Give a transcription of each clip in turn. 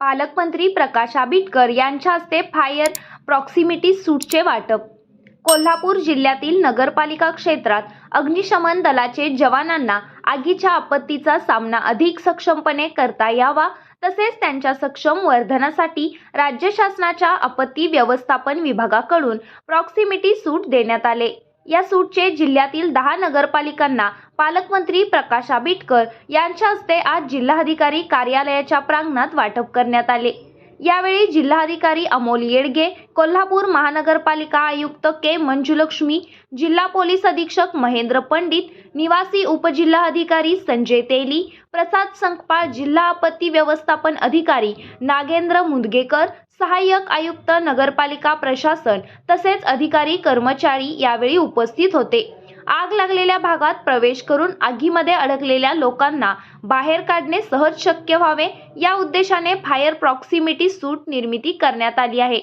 पालकमंत्री प्रकाश आंबेडकर यांच्या हस्ते फायर प्रॉक्सिमिटी सूटचे वाटप. कोल्हापूर जिल्ह्यातील नगरपालिका क्षेत्रात अग्निशमन दलाचे जवानांना आगीच्या आपत्तीचा सामना अधिक सक्षमपणे करता यावा तसेच त्यांच्या सक्षम वर्धनासाठी राज्य शासनाच्या आपत्ती व्यवस्थापन विभागाकडून प्रॉक्सिमिटी सूट देण्यात आले. या सूटचे जिल्ह्यातील दहा नगरपालिकांना पालकमंत्री प्रकाश आंबेडकर यांच्या हस्ते आज जिल्हाधिकारी कार्यालयाच्या प्रांगणात वाटप करण्यात आले. यावेळी जिल्हाधिकारी अमोल येडगे कोल्हापूर महानगरपालिका आयुक्त के मंजुलक्ष्मी जिल्हा पोलीस अधीक्षक महेंद्र पंडित निवासी उपजिल्हाधिकारी संजय तेली प्रसाद संकपाळ जिल्हा आपत्ती व्यवस्थापन अधिकारी नागेंद्र मुदगेकर सहाय्यक आयुक्त नगरपालिका प्रशासन तसेच अधिकारी कर्मचारी यावेळी उपस्थित होते. आग लागलेल्या भागात प्रवेश करून आगीमध्ये अडकलेल्या लोकांना बाहेर काढणे सहज शक्य व्हावे या उद्देशाने फायर प्रॉक्सिमिटी सूट निर्मिती करण्यात आली आहे.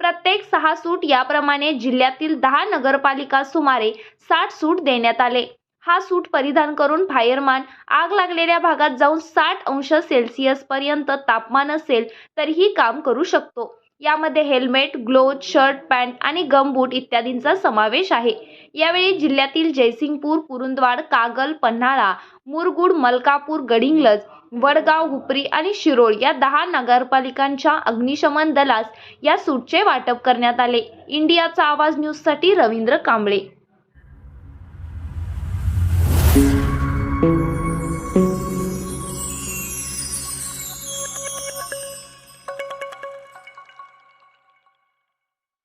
प्रत्येक सहा सूट याप्रमाणे जिल्ह्यातील दहा नगरपालिका सुमारे साठ सूट देण्यात आले. हा सूट परिधान करून फायरमॅन आग लागलेल्या भागात जाऊन साठ अंश सेल्सिअस पर्यंत तापमान असेल तरीही काम करू शकतो. यामध्ये हेल्मेट ग्लोज शर्ट पॅन्ट आणि गमबूट इत्यादींचा समावेश आहे. यावेळी जिल्ह्यातील जयसिंगपूर पुरुंदवाड कागल पन्हाळा मुरगुड मलकापूर गडिंग्लज वडगाव हुपरी आणि शिरोळ या दहा नगरपालिकांच्या अग्निशमन दलास या सूटचे वाटप करण्यात आले. इंडियाचा आवाज न्यूजसाठी रवींद्र कांबळे. Thank you.